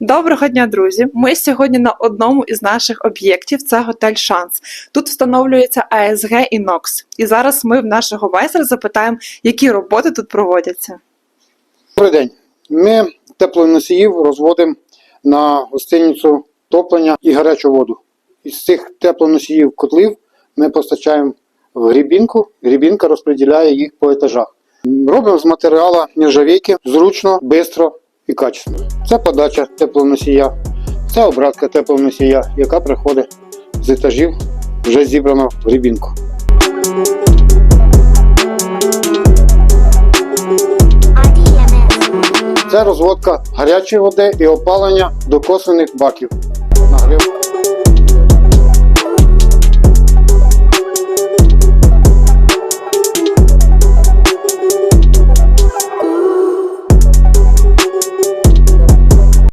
Доброго дня, друзі! Ми сьогодні на одному із наших об'єктів. Це готель Шанс. Тут встановлюється АСГ і НОКС. І зараз ми в нашого майстра запитаємо, які роботи тут проводяться. Добрий день. Ми теплоносіїв розводимо на гостиницю топлення і гарячу воду. Із цих теплоносіїв котлів ми постачаємо в грібінку. Грібінка розподіляє їх по етажах. Робимо з матеріалу нержавійки зручно, швидко і качественно. Це подача теплоносія, це обратка теплоносія, яка приходить з етажів, вже зібрана в грібінку. Це розводка гарячої води і опалення до косвених баків. Нагрів.